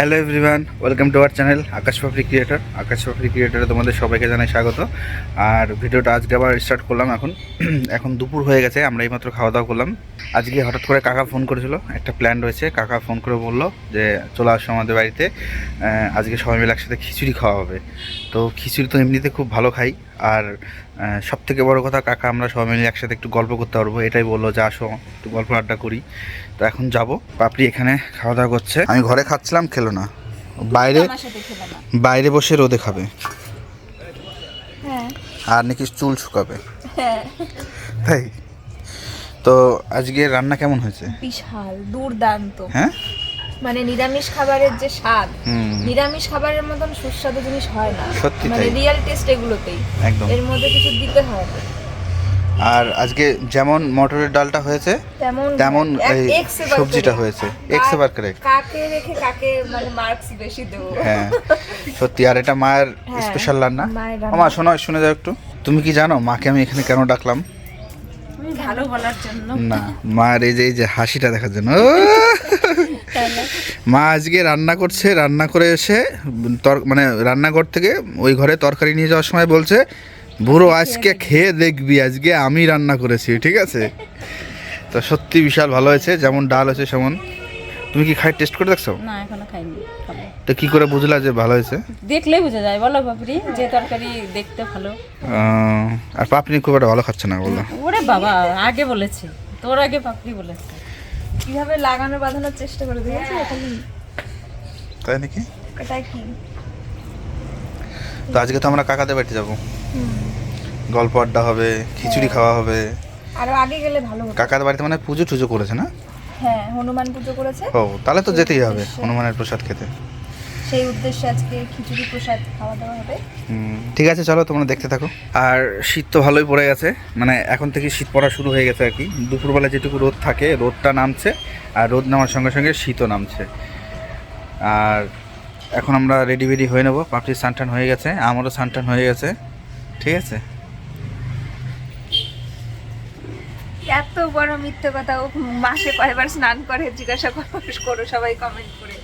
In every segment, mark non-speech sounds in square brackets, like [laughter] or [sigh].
Hello everyone welcome to our channel Akash Papri creator Akash Papri ক্রিয়েটরে তোমাদের সবাইকে জানাই স্বাগত। আর ভিডিওটা আজকে আবার স্টার্ট করলাম এখন। [clears throat] এখন দুপুর হয়ে গেছে, আমরা এইমাত্র খাওয়া দাওয়া করলাম। আজকে হঠাৎ করে কাকা ফোন করেছিল, একটা প্ল্যান রয়েছে। কাকা ফোন করে বলল যে, চলে আসো আমাদের বাড়িতে আজকে সবাই মিলে একসাথে খিচুড়ি খাওয়া হবে। তো খিচুড়ি তো এমনিতে খুব ভালো খাই। আর সব থেকে বড় কথা কাকা আমরা সবাই মিলে একসাথে একটু গল্প করতে পারব। এটাই বলল যে আসো একটু গল্প আড্ডা করি। তো এখন যাব। পাপড়ি এখানে খাওয়া দাওয়া করছে। আমি ঘরে খাচ্ছিলাম খেলো না। বাইরে বাইরে বসে রোদে খাবে। হ্যাঁ। আর নাকি চুল শুকাবে। হ্যাঁ। তাই। তো আজকে রান্না কেমন হয়েছে? বিশাল দুর্দান্ত। হ্যাঁ? মানে নিরামিষ খাবারের যে স্বাদ হুম। নিরামিষ খাবারের মতন সুস্বাদু জিনিস হয় না। সত্যি মানে রিয়েল টেস্ট এগুলোতেই। একদম। এর মধ্যে কিছু দিতে হয় আর আজকে যেমন মটরের ডালটা হয়েছে তেমন তেমন এক- এই সবজিটা হয়েছে। এক্স এবার করে। কাকে রেখে কাকে মানে মার্কস বেশি দেবো? হ্যাঁ সত্যি। আর এটা মায়ের হ্যাঁ, স্পেশাল রান্না। মায়ের আমার শোনো শুনে যাও একটু। তুমি কি জানো মাকে আমি এখানে কেন ডাকলাম? তুমি ভালো বলার জন্য। না মার এই যে এই যে হাসিটা দেখার জন্য। ও! [laughs] মা আজকে রান্না করছে রান্না করে এসে তর মানে রান্নাঘর থেকে ওই ঘরে তরকারি নিয়ে যাওয়ার সময় বলছে বুড়ো আজকে খেয়ে দেখবি আজকে আমি রান্না করেছি ঠিক আছে? তো সত্যি বিশাল ভালো হয়েছে যেমন ডাল হয়েছে সেমন। তুমি কি খাই টেস্ট করে দেখছ? না এখনও খাইনি তো কি করে বুঝলা যে ভালো হয়েছে? দেখলেই বোঝা যায় বলো বাপরি যে তরকারি দেখতে ভালো। আর পাপনি খুব একটা ভালো খাচ্ছে না বলল ওরে বাবা আগে বলেছে তোর আগে পাপড়ি বলেছে। কীভাবে লাগানো বাঁধানোর চেষ্টা করে দিয়েছে এখন তাই নাকি? এটা কি? তো আজকে তো আমরা কাকাদের বাড়িতে যাব। গল্প আড্ডা হবে খিচুড়ি খাওয়া হবে। আরও আগে গেলে ভালো হতো। কাকাদের বাড়িতে মানে পুজো টুজো করেছে না? হ্যাঁ হনুমান পুজো করেছে। ও তাহলে তো যেতেই হবে হনুমানের প্রসাদ খেতে। সেই উদ্দেশ্যে আজকে খিচুড়ি প্রসাদ খাওয়া দাওয়া হবে। ঠিক আছে চলো তোমরা দেখতে থাকো। আর শীত তো ভালোই পড়ে গেছে মানে এখন থেকে শীত পড়া শুরু হয়ে গেছে আর কি। দুপুরবেলা যেটুকু রোদ থাকে রোদটা নামছে আর রোদ নামার সঙ্গে সঙ্গে শীতও নামছে। আর এখন আমরা রেডি বেডি হয়ে নেব। পাপড়ির সানটান হয়ে গেছে আমারও সানটান হয়ে গেছে। ঠিক আছে? এত বড় মিথ্যে কথা ও মাসে কয়বার স্নান করে জিজ্ঞাসা করো করো সবাই কমেন্ট করে।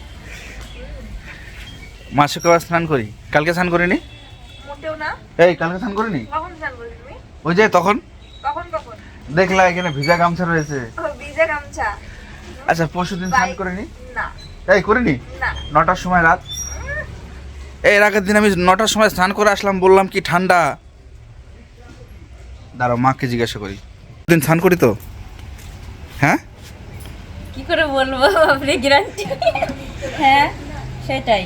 মাসে কবার স্নান করি? কালকে স্নান করিনি? এই কালকে স্নান করিনি? কখন স্নান করলি তুমি? ওই যে তখন? কখন কখন? দেখলা এখানে ভিজা গামছা রয়েছে। ও ভিজে গামছা। আচ্ছা পরশু দিন স্নান করিনি? এই করিনি? না। নটার সময় রাত? এই আগের দিন আমি নটার সময় স্নান করে আসলাম বললাম কি ঠান্ডা। দাঁড়াও মাকে জিজ্ঞাসা করি। দিন স্নান করি তো? হ্যাঁ? কি করে বলব? আপনি গ্যারান্টি? হ্যাঁ সেটাই।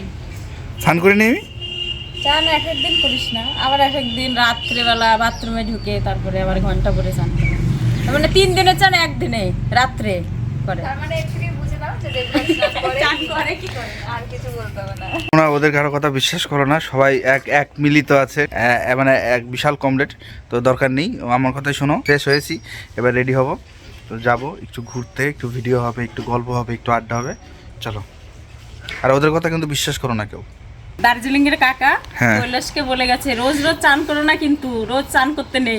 স্নান করিনি আমি চান এক একদিন করিস না। আবার এক একদিন রাত্রেবেলা বাথরুমে ঢুকে তারপরে আবার ঘণ্টা পরে চান করে। মানে তিন দিনে চান একদিনে রাত্রে করে। মানে করে করে। না। ওদের কারও কথা বিশ্বাস করো না সবাই এক এক মিলিত আছে। মানে এক বিশাল কমরেড তো দরকার নেই। আমার কথাই শোনো ফ্রেশ হয়েছি এবার রেডি হব। তো যাব একটু ঘুরতে একটু ভিডিও হবে একটু গল্প হবে একটু আড্ডা হবে চলো। আর ওদের কথা কিন্তু বিশ্বাস করো না কেউ। দার্জিলিং এর কাকা হ্যাঁ। কৈলাসকে বলে গেছে রোজ রোজ চান করো না কিন্তু রোজ চান করতে নেই।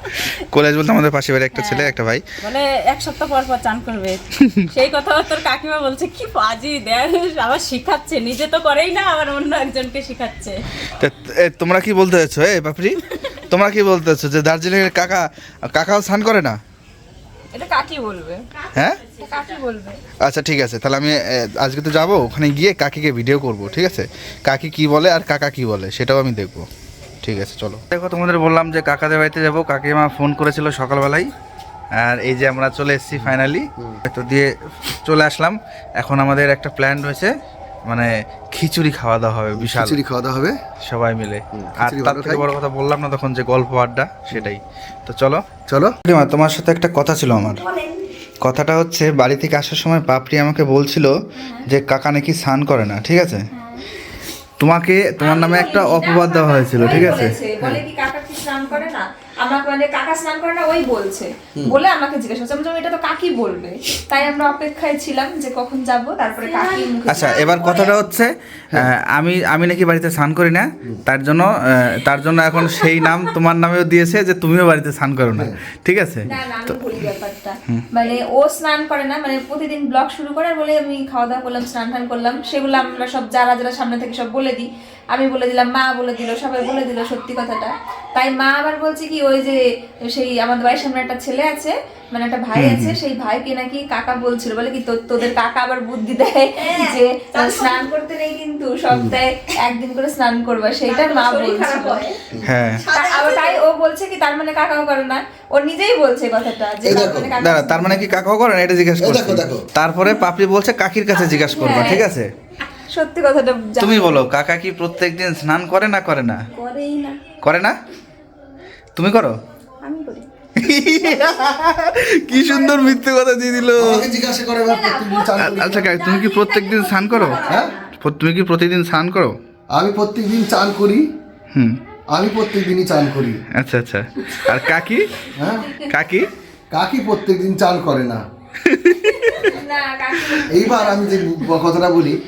[laughs] কলেজ বলতে আমাদের পাশে বাড়ি একটা ছেলে একটা ভাই। বলে এক সপ্তাহ পর পর চান করবে। [laughs] সেই কথা তোর কাকিমা বলছে কি পাজি দেখ আবার শিখাচ্ছে নিজে তো করেই না আবার অন্য একজনকে শিখাচ্ছে। তোমরা কি বলতে চাচ্ছ এ বাপরি তোমরা কি বলতে চাচ্ছ যে দার্জিলিং এর কাকা কাকাও স্নান করে না? এটা কাকি বলবে। হ্যাঁ? এটা কাকি বলবে। আচ্ছা ঠিক আছে। তাহলে আমি আজকে তো যাব ওখানে গিয়ে কাকিকে ভিডিও করব ঠিক আছে? কাকি কি বলে আর কাকা কি বলে সেটাও আমি দেখব। ঠিক আছে চলো। দেখো তোমাদের বললাম যে কাকাদের বাড়িতে যাব। কাকি কাকিমা ফোন করেছিল সকালবেলায় আর এই যে আমরা চলে এসেছি ফাইনালি তো দিয়ে চলে আসলাম। এখন আমাদের একটা প্ল্যান রয়েছে। মানে খিচুড়ি খাওয়া দাওয়া হবে বিশাল। খিচুড়ি খাওয়া দাওয়া হবে? সবাই মিলে। আর তার থেকে। বড় কথা বললাম না তখন যে গল্প আড্ডা সেটাই। তো চলো। চলো। মা তোমার সাথে একটা কথা ছিল আমার। কথাটা হচ্ছে বাড়ি থেকে আসার সময় পাপড়ি আমাকে বলছিল যে কাকা নাকি স্নান করে না ঠিক আছে? তোমাকে তোমার নামে একটা অপবাদ দেওয়া হয়েছিল ঠিক আছে? বলে কি কাকা কি স্নান করে না? আমাকে মানে কাকা স্নান করে না ওই বলছে। বলে আমাকে জিজ্ঞেস করছে আমি এটা তো কাকি বলবে। তাই আমরা অপেক্ষায় ছিলাম যে কখন যাব তারপরে কাকি আচ্ছা এবার কথাটা হচ্ছে আমি আমি নাকি বাড়িতে স্নান করি না তার জন্য তার জন্য এখন সেই নাম তোমার নামেও দিয়েছে যে তুমিও বাড়িতে স্নান করো না। ঠিক আছে? না না আমি বলি ব্যাপারটা। মানে ও স্নান করে না মানে প্রতিদিন ব্লগ শুরু করে বলে আমি খাওয়া দাওয়া করলাম স্নান টান করলাম সেগুলো আমরা সব যারা যারা সামনে থেকে সব বলে দিই। আমি বলে দিলাম মা বলে দিল সবাই বলে দিল সত্যি কথাটা। তাই মা আবার বলছে কি ওই যে সেই আমাদের বাড়ির সামনে একটা ছেলে আছে মানে একটা ভাই আছে সেই ভাইকে নাকি কাকা বলছিল বলে কি তোদের কাকা আবার বুদ্ধি দেয় যে স্নান করতে নেই কিন্তু সপ্তাহে একদিন করে স্নান করবা সেইটা মা বলছিল। হ্যাঁ। আবার তাই ও বলছে কি তার মানে কাকাও করে না ও নিজেই বলছে কথাটা যে মানে কাকা দাঁড়া তার মানে কি কাকাও করেন এটা জিজ্ঞেস করছি। তারপরে পাপড়ি বলছে কাকির কাছে জিজ্ঞেস করবা হ্যাঁ। ঠিক আছে? সত্যি কথাটা তুমি বলো কাকা কি প্রত্যেকদিন স্নান করে না করে না? করেই না। করে না? তুমি করো। আমি করি। কি সুন্দর মিথ্যে কথা দিয়ে দিল। আচ্ছা তুমি কি প্রত্যেকদিন স্নান করো? হ্যাঁ? তুমি কি প্রতিদিন স্নান করো? আমি প্রত্যেকদিন চান করি। হুম। আমি প্রত্যেকদিনই চান করি। আচ্ছা আচ্ছা। আর কাকি? হ্যাঁ? কাকি? কাকি প্রত্যেকদিন চান করে না। না এইবার আমি যে কথাটা বলি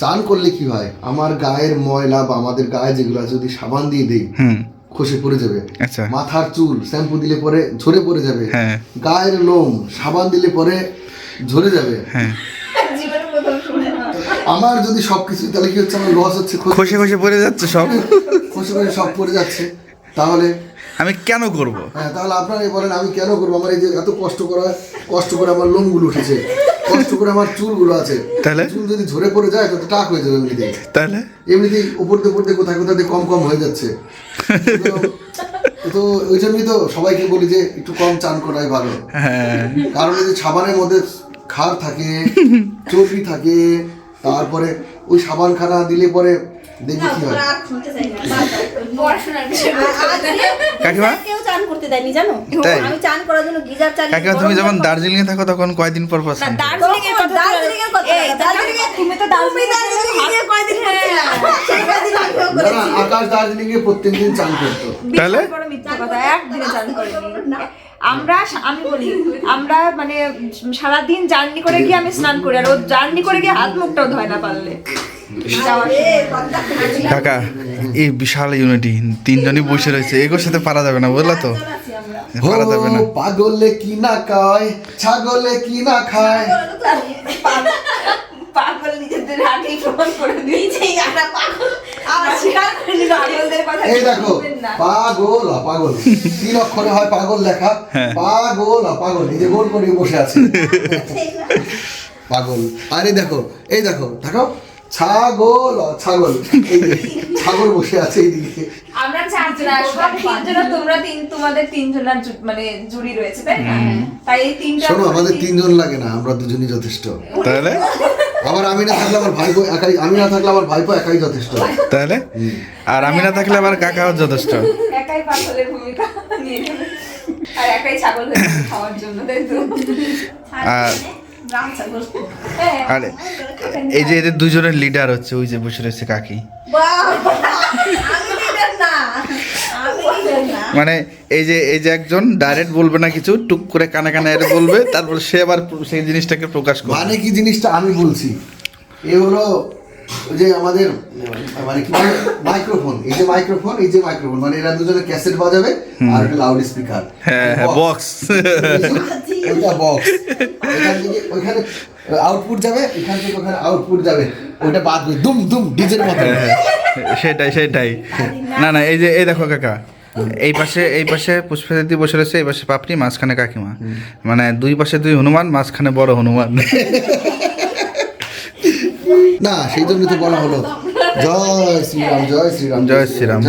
চান করলে কি হয়? আমার গায়ের ময়লা বা আমাদের গায়ে যেগুলো আছে যদি সাবান দিয়ে দিই হুম। খসে পড়ে যাবে। আচ্ছা। মাথার চুল শ্যাম্পু দিলে পরে ঝরে পড়ে যাবে। হ্যাঁ। গায়ের লোম সাবান দিলে পরে ঝরে যাবে। হ্যাঁ। আমার যদি সবকিছু তাহলে কি হচ্ছে আমার লস হচ্ছে খসে খসে পড়ে যাচ্ছে সব? খসে খসে সব পড়ে যাচ্ছে। তাহলে? আমি কেন করব? হ্যাঁ তাহলে আপনারাই বলেন আমি কেন করব? আমার এই যে এত কষ্ট করা কষ্ট করে আমার লোমগুলো উঠেছে। কষ্ট করে আমার চুলগুলো আছে। তাহলে? চুল যদি ঝরে পড়ে যায় তো টাক হয়ে যাবে এমনিতেই। তাহলে? এমনিতেই উপর দিয়ে উপর দিয়ে কোথায় কোথায় কম কম হয়ে যাচ্ছে। তো- ওই জন্যই তো সবাইকে বলি যে একটু কম চান করাই ভালো। হ্যাঁ। কারণ যদি যে সাবানের মধ্যে খার থাকে [laughs] চর্বি থাকে তারপরে ওই সাবান খানা দিলে পরে দেখি কি হয়। কাকিমা? কেউ চান করতে দেয়নি জানো? আমি চান করার জন্য গিজার চালিয়ে কাকিমা তুমি যখন দার্জিলিং এ থাকো তখন কয়দিন পর পর দার্জিলিং এর দার্জিলিং এর কথা দার্জিলিং এর তুমি তো দার্জিলিং দার্জিলিং এ কয়দিন করছিলা সেই কয়দিন আমিও না করেছি না আকাশ দার্জিলিং এ প্রত্যেকদিন চান করতো। তাহলে? একদিনে চান করিনি। আমরা আমি বলি আমরা মানে সারাদিন জার্নি করে গিয়ে আমি স্নান করি আর ও জার্নি করে গিয়ে হাত মুখটাও ধয় না পারলে। কাকা এই বিশাল ইউনিটি তিনজনই বসে রয়েছে এগুলোর সাথে পারা যাবে না বুঝলা তো? পারা যাবে না। পাগলে কি না কয় ছাগলে কি না খায়? পাগল নিজেদের আগেই প্রমাণ করে দিয়েছে। আমরা পাগল। এই দেখো পাগল পাগল। তিন অক্ষরে হয় পাগল লেখা। পাগল পাগল। এই যে গোল করে বসে আছে। পাগল। আরে দেখো এই দেখো দেখো। ছাগল ছাগল। ছাগল বসে আছে এইদিকে। আমরা চারজনা সব তিনজনা তোমরা তিন তোমাদের তিনজনের মানে জুড়ি রয়েছে তাই না? তাই এই তিনটা শোনো আমাদের তিনজন লাগে না আমরা দুজনই যথেষ্ট। তাহলে? আবার আমি না থাকলে আমার ভাইপো একাই আমি না থাকলে আমার ভাইপো একাই যথেষ্ট। তাহলে? আর আমি না থাকলে আমার কাকাও যথেষ্ট। একাই পাগলের ভূমিকা নিয়ে আর একাই ছাগল খাওয়ার জন্য তাই তো? আর রাম হ্যাঁ। আর এই যে এদের দুজনের লিডার হচ্ছে ওই যে বসে রয়েছে কাকি বাবা, আমি leader না আমি leader না মানে এই যে এই যে একজন ডাইরেক্ট বলবে না কিছু টুক করে কানে কানে এটা বলবে তারপর সে আবার সেই জিনিসটাকে প্রকাশ করবে। মানে কি জিনিসটা আমি বলছি? এ হলো ওই যে আমাদের মানে কি বলে মাইক্রোফোন এই যে মাইক্রোফোন এই যে মাইক্রোফোন মানে এরা দুজনে ক্যাসেট বাজাবে আর একটা লাউড স্পিকার হ্যাঁ হ্যাঁ বক্স ওইটা বক্স এখান থেকে ওইখানে আউটপুট যাবে এখান থেকে ওখানে আউটপুট যাবে। ওইটা বাজবে দুম দুম ডিজের মতো। সেটাই সেটাই। না না এই যে এই দেখো কাকা এই পাশে এই পাশে পুষ্পাদিতি বসে রয়েছে এই পাশে পাপড়ি মাঝখানে কাকিমা। মানে দুই পাশে দুই হনুমান মাঝখানে বড় হনুমান। না সেই জন্য তো বলা হলো। জয় শ্রীরাম জয় শ্রীরাম। জয় শ্রীরাম।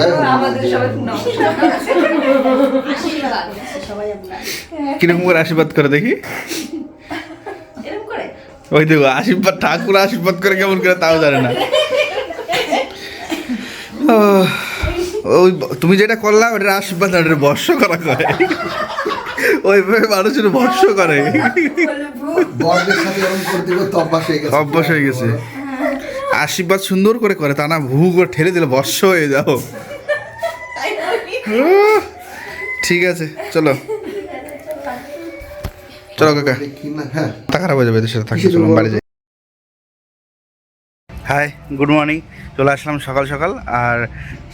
কীরকম করে আশীর্বাদ করে দেখি? ওই দেখো আশীর্বাদ ঠাকুর আশীর্বাদ করে কেমন করে তাও জানে না। ও, [laughs] ওই তুমি যেটা করলাম ওটা আশীর্বাদ না, ওটা বর্ষ করা করে। ওইভাবে মানুষের বর্ষ করে। অভ্যাস হয়ে গেছে। আশীর্বাদ সুন্দর করে করে তা না ভু করে ঠেলে দিলে বর্ষ হয়ে যাও। ঠিক আছে চলো। চলো কাকা। হ্যাঁ। খারাপ হয়ে যাবে সাথে থাকতে চলো বাড়ি যাই। হাই গুড মর্নিং চলে আসলাম সকাল সকাল। আর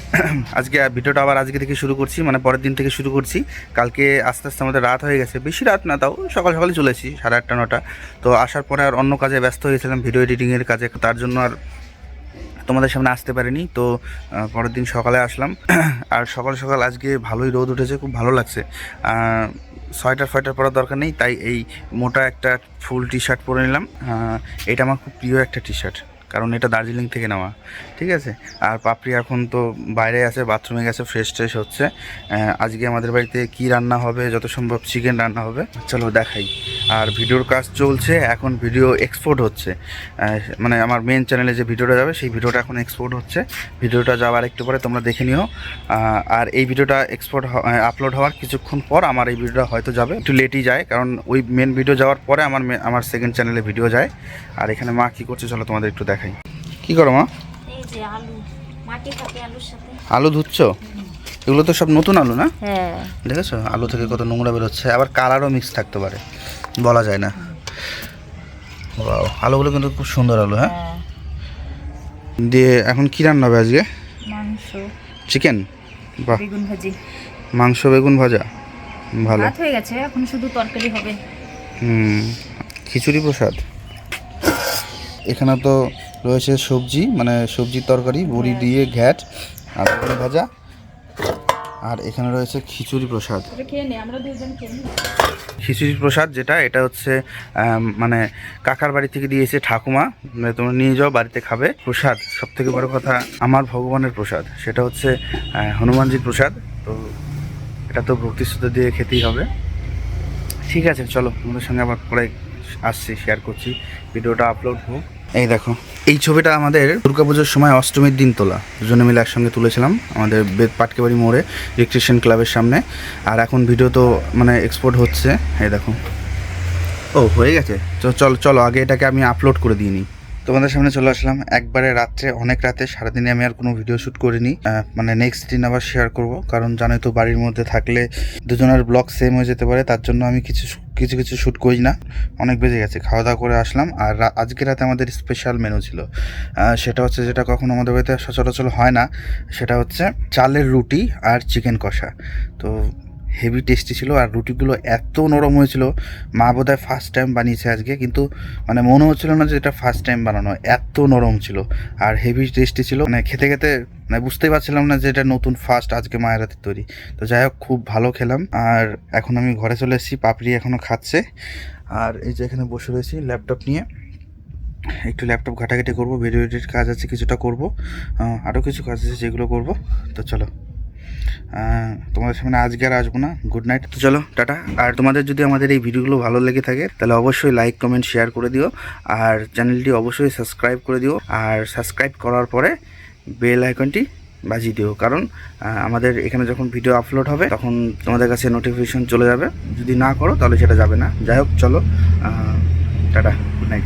[clears throat] আজকে ভিডিওটা আবার আজকে থেকে শুরু করছি মানে পরের দিন থেকে শুরু করছি। কালকে আস্তে আস্তে আমাদের রাত হয়ে গেছে, বেশি রাত না, তাও সকাল সকালে চলেছি সাড়ে আটটা, নটা। তো আসার পরে আর অন্য কাজে ব্যস্ত হয়েছিলাম ভিডিও এডিটিংয়ের কাজে, তার জন্য আর তোমাদের সামনে আসতে পারিনি। তো পরের দিন সকালে আসলাম। [clears throat] আর সকাল সকাল আজকে ভালোই রোদ উঠেছে, খুব ভালো লাগছে। সোয়েটার ফয়েটার পরার দরকার নেই, তাই এই মোটা একটা ফুল টি শার্ট পরে নিলাম। এটা আমার খুব প্রিয় একটা টি শার্ট কারণ এটা দার্জিলিং থেকে নেওয়া, ঠিক আছে? আর পাপড়ি এখন তো বাইরে আছে, বাথরুমে গেছে ফ্রেশ ট্রেশ হচ্ছে। আজকে আমাদের বাড়িতে কি রান্না হবে, যত সম্ভব চিকেন রান্না হবে, চলো দেখাই। আর ভিডিওর কাজ চলছে, এখন ভিডিও এক্সপোর্ট হচ্ছে। মানে আমার মেন চ্যানেলে যে ভিডিওটা যাবে, সেই ভিডিওটা এখন এক্সপোর্ট হচ্ছে। ভিডিওটা যাওয়ার একটু পরে তোমরা দেখে নিও। আর এই ভিডিওটা এক্সপোর্ট আপলোড হওয়ার কিছুক্ষণ পর আমার এই ভিডিওটা হয়তো যাবে। একটু লেটই যায়, কারণ ওই মেন ভিডিও যাওয়ার পরে আমার আমার সেকেন্ড চ্যানেলে ভিডিও যায়। আর এখানে মা কী করছে, চলো তোমাদের একটু দেখাই। কী করো মা? আলু ধুচ্ছো? এগুলো তো সব নতুন আলু না? হ্যাঁ। দেখেছ? আলু থেকে কত নোংরা বেরোচ্ছে। আবার কালারও মিক্স থাকতে পারে। বলা যায় না। আলুগুলো কিন্তু খুব সুন্দর আলু হ্যাঁ? হ্যাঁ। দিয়ে এখন কী রান্না হবে আজকে? মাংস। চিকেন বাহ। বেগুন ভাজি। মাংস বেগুন ভাজা? ভালো। ভাত হয়ে গেছে এখন শুধু তরকারি হবে। হুম। খিচুড়ি প্রসাদ? এখানে তো রয়েছে সবজি মানে সবজির তরকারি বড়ি দিয়ে ঘ্যাট আর ভাজা আর এখানে রয়েছে খিচুড়ি প্রসাদ। খিচুড়ি প্রসাদ যেটা এটা হচ্ছে মানে কাকার বাড়ি থেকে দিয়েছে ঠাকুমা মানে তোমরা নিয়ে যাও বাড়িতে খাবে। প্রসাদ সব থেকে বড় কথা আমার ভগবানের প্রসাদ সেটা হচ্ছে হনুমানজির প্রসাদ। তো এটা তো ভক্তি শ্রদ্ধা দিয়ে খেতেই হবে। ঠিক আছে চলো তোমাদের সঙ্গে আবার পরে আসছি শেয়ার করছি ভিডিওটা আপলোড হোক। এই দেখো এই ছবিটা আমাদের দুর্গাপুজোর সময় অষ্টমীর দিন তোলা। দুজনে মিলে একসঙ্গে তুলেছিলাম আমাদের পাটকেবাড়ি মোড়ে রিক্রিয়েশন ক্লাবের সামনে। আর এখন ভিডিও তো মানে এক্সপোর্ট হচ্ছে। এই দেখো। ও, হয়ে গেছে। চলো চলো, আগে এটাকে আমি আপলোড করে দিই নিই। তোমাদের সামনে চলে আসলাম। একবারে রাত্রে, অনেক রাতে, সারাদিনে আমি আর কোনো ভিডিও শ্যুট করিনি। মানে নেক্সট দিন আবার শেয়ার করব। কারণ জানোই তো, বাড়ির মধ্যে থাকলে দুজনের ব্লগ সেম হয়ে যেতে পারে। তার জন্য আমি কিছু কিছু কিছু শ্যুট করি না। অনেক বেজে গেছে খাওয়া দাওয়া করে আসলাম। আর আজকে রাতে আমাদের স্পেশাল মেনু ছিল। সেটা হচ্ছে যেটা কখনো আমাদের বাড়িতে সচরাচর হয় না, সেটা হচ্ছে চালের রুটি আর চিকেন কষা। তো হেভি টেস্টি ছিল আর রুটিগুলো এত নরম হয়েছিল। মা বোধহয় ফার্স্ট টাইম বানিয়েছে আজকে, কিন্তু মানে মনে হচ্ছিল না যে এটা ফার্স্ট টাইম বানানো, এত নরম ছিল আর হেভি টেস্টি ছিল। মানে খেতে খেতে মানে বুঝতেই পারছিলাম না যে এটা নতুন ফার্স্ট আজকে মায়ের হাতের তৈরি। তো যাই হোক, খুব ভালো খেলাম। আর এখন আমি ঘরে চলে এসেছি, পাপড়ি এখনও খাচ্ছে। আর এই যে এখানে বসে রয়েছি ল্যাপটপ নিয়ে। একটু ল্যাপটপ ঘাটাঘাটি করব ভিডিও এডিট কাজ আছে, কিছুটা করব। আরও কিছু কাজ আছে, যেগুলো করব। তো চলো। তোমাদের সামনে আজকে আর আসব না। গুড নাইট তো চলো, টাটা। আর তোমাদের যদি আমাদের এই ভিডিওগুলো ভালো লেগে থাকে, তাহলে অবশ্যই লাইক কমেন্ট শেয়ার করে দিও। আর চ্যানেলটি অবশ্যই সাবস্ক্রাইব করে দিও। আর সাবস্ক্রাইব করার পরে বেল আইকনটি বাজিয়ে দিও। কারণ আমাদের এখানে যখন ভিডিও আপলোড হবে, তখন তোমাদের কাছে নোটিফিকেশন চলে যাবে। যদি না করো, তাহলে সেটা যাবে না। যাই হোক, চলো টাটা। Good night